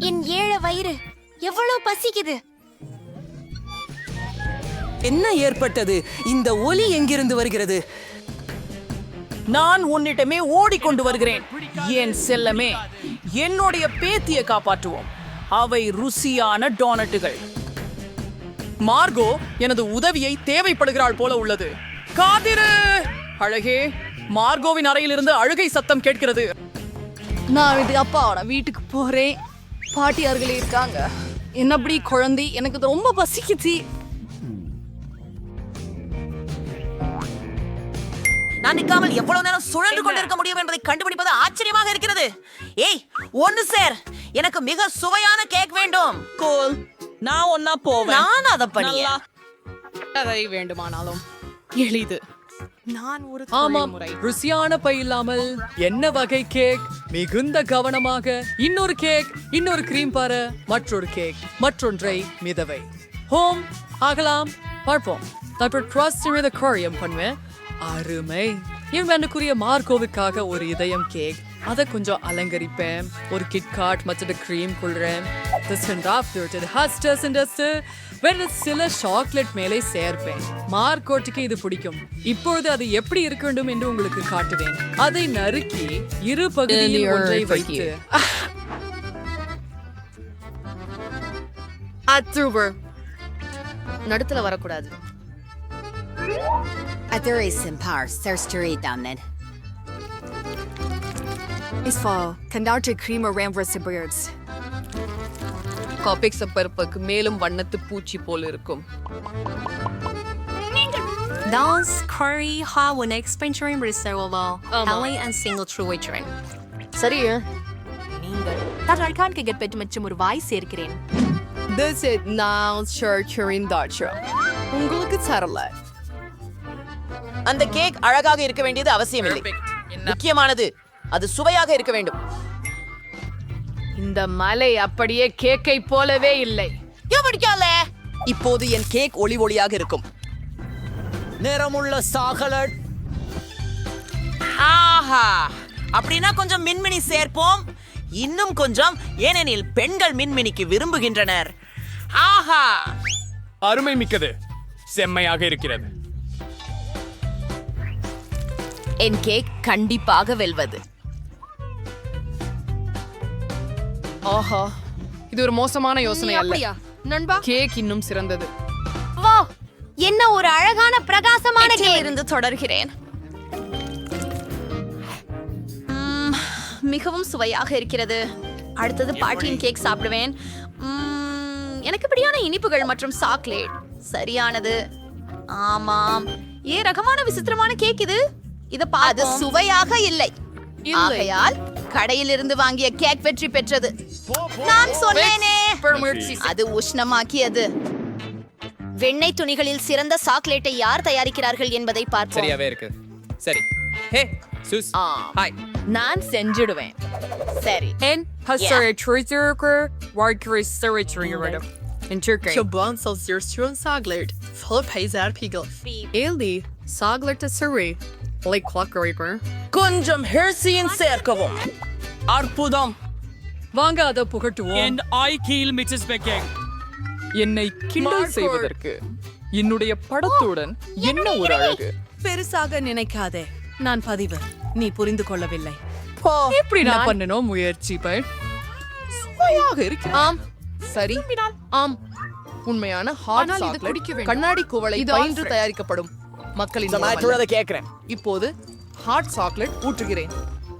என் ஏழை வயிறு எவ்வளவு பசிக்குது? என்ன ஏற்பட்டது? இந்த ஒலி எங்கிருந்து வருகிறது? நான் உன்னிட்டமே ஓடிக்கொண்டு வருகிறேன். என் செல்லமே என்னுடைய பேத்தியை காப்பாற்றுவோம். அவை ருசியான டோனட்டுகள். மார்கோ எனது உதவியை தேவைப்படுகிறாள் போல உள்ளது. காதிரு அழகே மார்கோவின் அறையிலிருந்து அழுகை சத்தம் கேட்கிறது. நான் இது அப்பாவோட வீட்டுக்கு போறேன். பாட்டியார்களே இருக்காங்க. என்னப்படி குழந்தை? எனக்கு இது ரொம்ப பசிக்குச்சு. நான் நிற்காமல் எவ்வளவு நேரம் சுழன்று கொண்டிருக்க முடியும் என்பதை கண்டுபிடிப்பது ஆச்சரியமாக இருக்கிறது. ஏய் ஒன்னு சேர். எனக்கு மிக சுவையான கேக் வேண்டும். கோல் நான் ஒன்னா போவேன். நான் அதை. அதை வேண்டுமானாலும். எளிது. நான் ஒரு ஆமாம் ருசியான பை இல்லாமல் என்ன வகை கேக்? மிகுந்த கவனமாக இன்னொரு கேக் இன்னொரு கிரீம் பார மற்றொரு கேக் மற்றொன்றை மிதவை. ஹோம் ஆகலாம் பார்ப்போம். அப்புறம் ட்ரஸ்ட் மீது கோரியம் பண்ணுவேன் அருமை. என் வேண்டுக்குரிய மார்க்கோவுக்காக ஒரு இதயம் கேக். அதை கொஞ்சம் அலங்கரிப்பேன். ஒரு கிட்காட் மற்ற க்ரீம் கொள்றேன். வேற சில சாக்லேட் மேலே சேர்ப்பேன் மார்க்கோட்டுக்கு இது பிடிக்கும் இப்பொழுது அது எப்படி இருக்க வேண்டும் என்று உங்களுக்கு காட்டுவேன் அதை நறுக்கி இரு பகுதியில் ஒன்றை வைத்து நடுத்துல வரக்கூடாது There is some powers. There's to read down then. Creamer Birds. காபிக்ஸ் பருப்புக்கு மேலும் வண்ணத்து பூச்சி போல் இருக்கும். Dans curry ha one expansion reservoir Halley and single true witcherin சரி தற்கான் கெட் பெற்று மற்றும் ஒரு வாய் சேர்க்கிறேன் This is now Churchurin Dutcher. உங்களுக்கு தரல அந்த கேக் அழகாக இருக்க வேண்டியது அவசியமில்லை. முக்கியமானது அது சுவையாக இருக்க வேண்டும். இந்த மலை அப்படியே கேக்கை போலவே இல்லை. இப்போது என் கேக் ஒளி ஒளியாக இருக்கும். நிறமுள்ள சாகலட். ஆஹா! அப்படின்னா கொஞ்சம் மின்மினி சேர்ப்போம். இன்னும் கொஞ்சம் ஏனெனில் பெண்கள் மின்மினிக்கு விரும்புகின்றனர். ஆஹா! அருமை மிக்கது. செம்மையாக இருக்கிறது. என் கேக் கண்டிப்பாக வெல்வது. ஆஹா இது ஒரு மோசமான யோசனை அல்ல. நண்பா? கேக் இன்னும் சிறந்தது. வா என்ன ஒரு அழகான பிரகாசமான கேக். இருந்து தொடர்கிறேன். மிகவும் சுவையாக இருக்கிறது. அடுத்தது பாட்டியின் கேக் சாப்பிடுவேன். எனக்கு இப்படியான இனிப்புகள் மற்றும் சாக்லேட். சரியானது. ஆமாம். ஏ ரகமான விசித்திரமான கேக் இது? இத அது சுவையாக இல்லை. ஆகையால் கடையிலிருந்து வாங்கிய கேக் வெற்றி பெற்றது நான் சொன்னேனே அது உஷ்ணமாக்கியது வெண்ணெய் துணிகளில் சிறந்த சாக்லேட்டை யார் தயாரிக்கிறார்கள் என்பதை பார்ப்போம் சரியாவே இருக்கு சரி ஹே சூஸ். ஹாய் நான் செஞ்சிடுவேன் சரி En Trutherker, Warkari Surritringeridum. In Turkey. Chobon Celsius Truan Saglet, Philip Hazard Pigel. Eli, Sagler to Suri. Like Clockeriker. கொஞ்சம் ஹெர்சியின் சேர்க்கவும். அற்புதம். வாங்க அதை புகட்டுவோம். ஐ கீல் மிச்சஸ் பெக்கிங் என்னை கிண்டல் செய்வதற்கு என்னுடைய படத்துடன் என்ன ஒரு அழகு? பெருசாக நினைக்காதே. நான் பதிவு. நீ புரிந்து கொள்ளவில்லை. எப்படி நான்? பண்ணணும் முயற்சி பை சுவையாக இருக்கு ஆம். சரி. ஆம். உண்மையான ஹாட் சாக்லேட் கண்ணாடி குவளை பயின்று தயாரிக்கப்படும். மக்களின் கேட்கிறேன் இப்போது ஹாட் சாக்லேட் ஊற்றுகிறேன்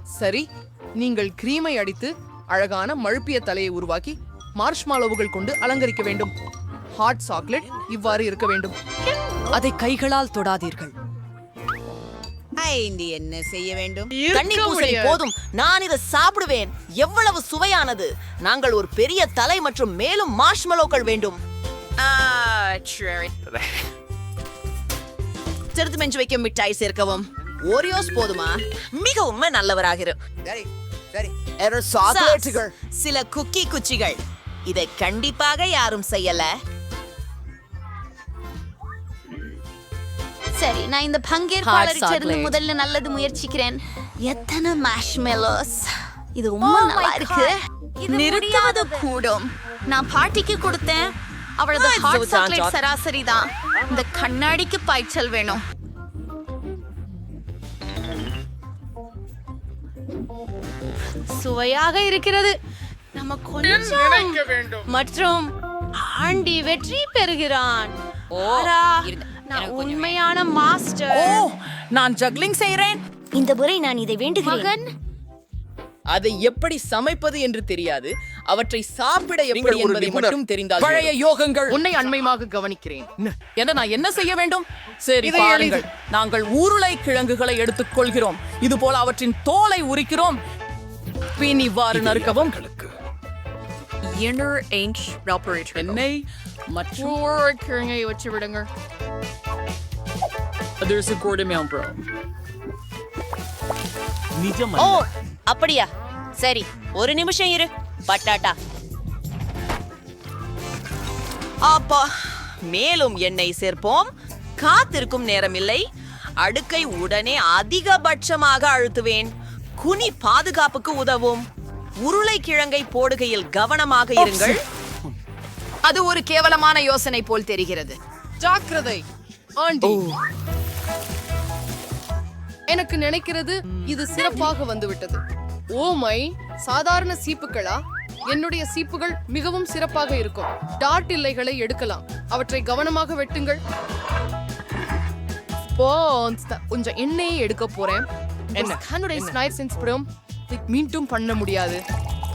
சரி நீங்கள் கிரீமை அடித்து அழகான மழுப்பிய தலையை உருவாக்கி மார்ஷ்மாலோவுகள் கொண்டு அலங்கரிக்க வேண்டும். ஹாட் சாக்லேட் இவ்வாறு இருக்க வேண்டும். அதை கைகளால் தொடாதீர்கள். ஐந்து என்ன செய்ய வேண்டும்? தண்ணீர் பூசணி போதும். நான் இதை சாப்பிடுவேன். எவ்வளவு சுவையானது. நாங்கள் ஒரு பெரிய தலை மற்றும் மேலும் மார்ஷ்மலோக்கள் வேண்டும். ஆ, சரி. சிறுத்து மெஞ்சு வைக்க மிட்டாய் சேர்க்கவும். ஓரியோஸ் போதுமா? மிகவும் நல்லவராகிரு. சரி சரி. சாக்லேட்டுகள். சில குக்கி குச்சிகள். இதை கண்டிப்பாக யாரும் செய்யல. சரி நான் இந்த பங்கேற்பாளரை சேர்ந்து முதல்ல நல்லது முயற்சிக்கிறேன். எத்தனை மாஷ்மெலோஸ் இது ரொம்ப நல்லா இருக்கு. நிறுத்தாது கூடும். நான் பாட்டிக்கு கொடுத்தேன். அவளது ஹாட் சாக்லேட் சராசரி தான் இந்த கண்ணாடிக்கு பாய்ச்சல் வேணும். சுவையாக இருக்கிறது. நம்ம கொஞ்சம் மற்றும் ஆண்டி வெற்றி பெறுகிறான். நான் உண்மையான மாஸ்டர். நான் ஜக்லிங் செய்றேன். இந்த முறை நான் இதை வேண்டுகிறேன். அதை எப்படி சமைப்பது என்று தெரியாது. அவற்றை சாப்பிட எப்படி என்பதை. மட்டும் தெரிந்தால் பழைய யோகங்கள். உன்னை அண்மையாக கவனிக்கிறேன். என்ன? நான் என்ன செய்ய வேண்டும்? சரி பாருங்கள். நாங்கள் ஊருளை கிழங்குகளை எடுத்துக் கொள்கிறோம். இது போல அவற்றின் தோலை உரிக்கிறோம். பின் இவ்வாறு நறுக்கவும். எண்ணெய் மற்றும் கிழங்கை வச்சு விடுங்க There's a amount, bro. ஓ அப்படியா? சரி ஒரு நிமிஷம் இரு. பட்டாட்டா. அப்பா மேலும் எண்ணெய் சேர்ப்போம். காத்திருக்கும் நேரமில்லை. அடுக்கை உடனே அதிகபட்சமாக அழுத்துவேன். குனி பாதுகாப்புக்கு உதவும். உருளைக்கிழங்கை போடுகையில் கவனமாக இருங்கள். அது ஒரு கேவலமான யோசனை போல் தெரிகிறது. ஜாக்கிரதை. ஆண்டி. எனக்கு நினைக்கிறது இது சிறப்பாக வந்துவிட்டது. ஓ மை சாதாரண சீப்புகளா? என்னுடைய சீப்புகள் மிகவும் சிறப்பாக இருக்கும். டாட் இல்லைகளை எடுக்கலாம். அவற்றை கவனமாக வெட்டுங்கள். கொஞ்சம் எண்ணெயை எடுக்க போறேன். என்னுடைய இன்ஸ்பிரம் மீண்டும் பண்ண முடியாது.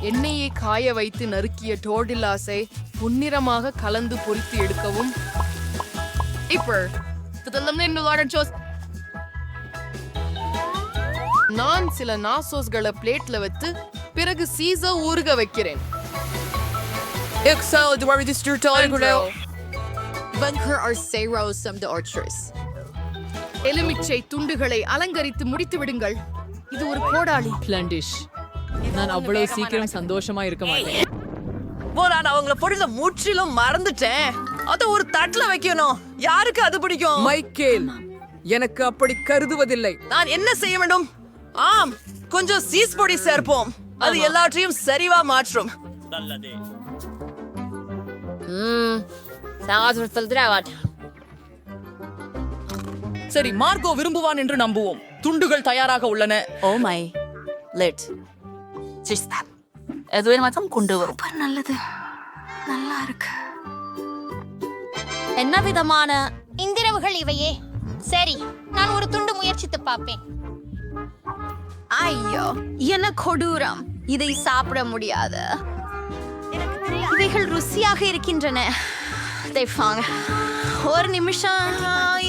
எண்ணெயை காய வைத்து நறுக்கிய டோடில்லாஸை பொன்னிறமாக கலந்து பொரித்து எடுக்கவும். இப்போ இதெல்லாம் என்னோட ஜோஸ்? நான் சில நாசோஸ்களை பிளேட்ல வைத்து பிறகு சீஸ ஊறுக வைக்கிறேன். Excel, du har registrert Bunker are zeros of the orchards. எலுமிச்சை துண்டுகளை அலங்கரித்து முடித்து விடுங்கள் இது ஒரு கோடாளி Plandish. நான் அவ்வளவு சீக்கிரம் சந்தோஷமா இருக்க மாட்டேன் போ நான் அவங்கள பொழுத முற்றிலும் மறந்துட்டேன் அத ஒரு தட்டுல வைக்கணும் யாருக்கு அது பிடிக்கும் மைக்கேல் எனக்கு அப்படி கருதுவதில்லை. நான் என்ன செய்ய வேண்டும் ஆம் கொஞ்சம் சீஸ் பொடி சேர்ப்போம். அது எல்லாற்றையும் சரிவா மாற்றும். சரி மார்கோ விரும்புவான் என்று நம்புவோம். துண்டுகள் தயாராக உள்ளன. ஓ மை லெட் எதுவே மட்டும் கொண்டு வரும். நல்லது. நல்லா இருக்கு. என்ன விதமான? இந்திரவுகள் இவையே. சரி நான் ஒரு துண்டு முயற்சித்து பார்ப்பேன். ஐயோ என்ன கொடூரம். இதை சாப்பிட முடியாது. இவைகள் ருசியாக இருக்கின்றன. ஒரு நிமிஷம்.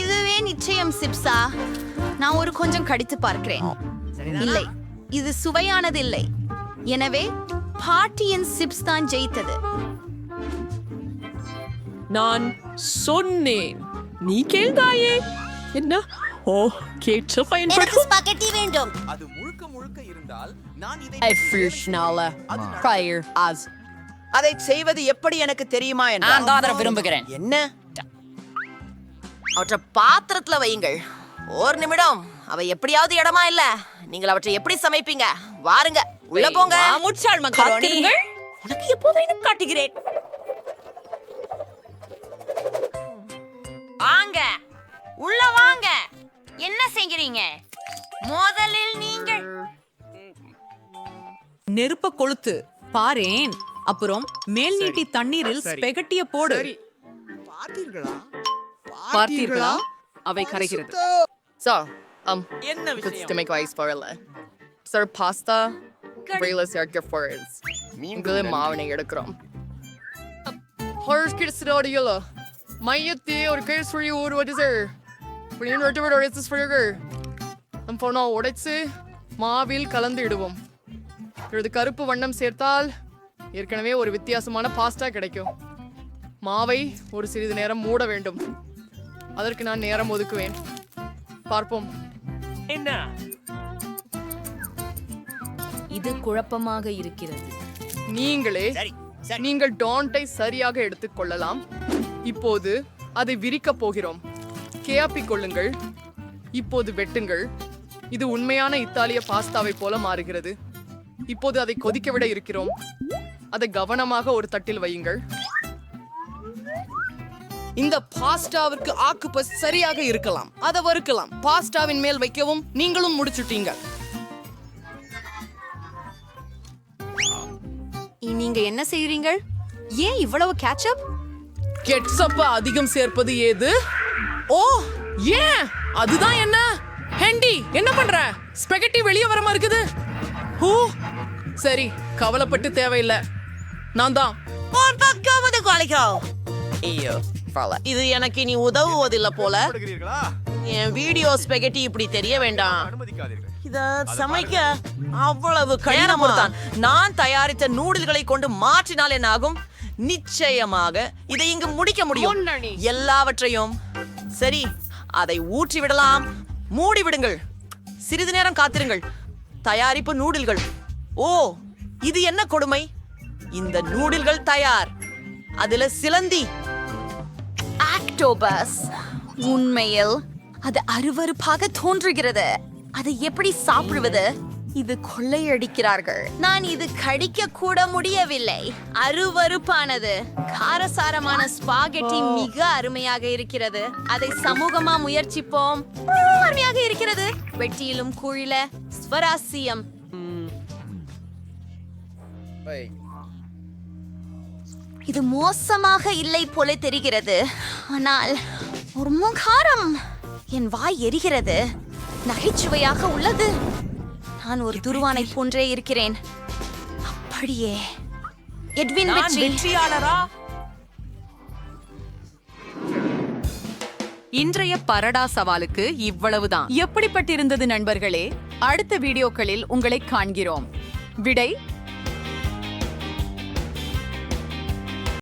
இதுவே நிச்சயம் சிப்ஸா நான் ஒரு கொஞ்சம் கடித்து பார்க்கிறேன். இல்லை இது சுவையானது இல்லை எனவே பாட்டியின் சிப்ஸ் தான் ஜெயித்தது. நான் சொன்னேன். நீ கேள்தாயே. என்ன? ஓ கேட்டு எனக்கு ஸ்பகெட்டி வேண்டும். அது நான் செய்வது எப்படி எனக்கு தெரியுமா நான் தான் அதை விரும்புகிறேன். என்ன? அவற்றை பாத்திரத்துல வையுங்கள். ஒரு நிமிடம். அவ எப்படியாவது இடமா இல்ல? நீங்கள் அவற்றை எப்படி சமைப்பீங்க? வாருங்க. உள்ள போங்க. முச்சாள் காத்திருங்கள். உனக்கு எப்போ வேணும் காட்டுகிறேன். வாங்க. உள்ள வாங்க. என்ன செய்கிறீங்க? முதலில் நீங்கள் நெருப்ப கொளுத்து. பாரேன். அப்புறம் மேல் நீட்டி தண்ணீரில் ஸ்பெகட்டிய போடு. பார்த்தீர்களா? அவை கரைகிறது. So, um, என்ன to விஷயம்? make rice for it. Sir, pasta, really சேர்க்க போறேன் உங்களே மாவனை எடுக்கிறோம். ஹொர்ஸ் கிடச்சிடாடியல மையத்தே ஒரு கை சுழி ஊறுவது சார் அப்படின்னு ரெண்டு பேர் உடைச்சு சொல்லுங்கள் நம்ம நான் உடைச்சு மாவில் கலந்து இடுவோம். இது கருப்பு வண்ணம் சேர்த்தால் ஏற்கனவே ஒரு வித்தியாசமான பாஸ்டா கிடைக்கும். மாவை ஒரு சிறிது நேரம் மூட வேண்டும். அதற்கு நான் நேரம் ஒதுக்குவேன். பார்ப்போம். என்ன? இது குழப்பமாக இருக்கிறது. நீங்களே நீங்கள் டாண்டை சரியாக எடுத்துக்கொள்ளலாம் இப்போது அதை விரிக்கப் போகிறோம். கேயாப்பிக் கொள்ளுங்கள். இப்போது வெட்டுங்கள். இது உண்மையான இத்தாலிய பாஸ்தாவை போல மாறுகிறது. இப்போது அதை கொதிக்க விட இருக்கிறோம். அதை கவனமாக ஒரு தட்டில் வையுங்கள். இந்த பாஸ்டாவிற்கு ஆக்குபஸ் சரியாக இருக்கலாம். அதை வறுக்கலாம். பாஸ்டாவின் மேல் வைக்கவும் நீங்களும் முடிச்சுட்டீங்க. நீங்க என்ன செய்றீங்க ஏன் இவ்வளவு கேட்சப்? கெட்சப்ப அதிகம் சேர்ப்பது ஏது? ஓ ஏன்? அதுதான் என்ன? ஹெண்டி என்ன பண்ற? ஸ்பெகட்டி வெளியே வரமா இருக்குது. ஹூ? சரி கவலைப்பட்டு தேவையில்லை. நான் தான். பக்காவது குலைக்கிறோம் ஐயோ பரவாயில்ல. இது எனக்கு இனி உதவுவதில்லை போல. என் வீடியோ ஸ்பெகட்டி இப்படி தெரிய வேண்டாம். இத சமைக்க அவ்வளவு கடினமா தான் நான் தயாரித்த நூடுல்களை கொண்டு மாற்றினால் என்ன ஆகும்? நிச்சயமாக இதை இங்கு முடிக்க முடியும். எல்லாவற்றையும். சரி அதை ஊற்றி விடலாம் மூடி விடுங்கள் சிறிது நேரம் காத்திருங்கள். தயாரிப்பு நூடுல்கள். ஓ இது என்ன கொடுமை? இந்த நூடுல்கள் தயார். அதுல சிலந்தி. ஆக்டோபஸ். உண்மையில் அது அருவருப்பாக தோன்றுகிறது. அதை எப்படி சாப்பிடுவது? இது கொள்ளையடிக்கிறார்கள். நான் இது கடிக்க கூட முடியவில்லை. அருவருப்பானது. காரசாரமான ஸ்பாகெட்டி மிக அருமையாக இருக்கிறது. அதை சமூகமா முயற்சிப்போம். அருமையாக இருக்கிறது. வெட்டியிலும் குழில. ஸ்வராசியம் இது மோசமாக இல்லை போல தெரிகிறது. ஆனால் ஒரு முகாரம் என் வாய் எரிகிறது. நகைச்சுவையாக உள்ளது. நான் ஒரு துருவானை போன்றே இருக்கிறேன். அப்படியே எட்வின் வெற்றியாளரா? இன்றைய பரடா சவாலுக்கு இவ்வளவுதான். எப்படிப்பட்டிருந்தது நண்பர்களே? அடுத்த வீடியோக்களில் உங்களை காண்கிறோம். விடை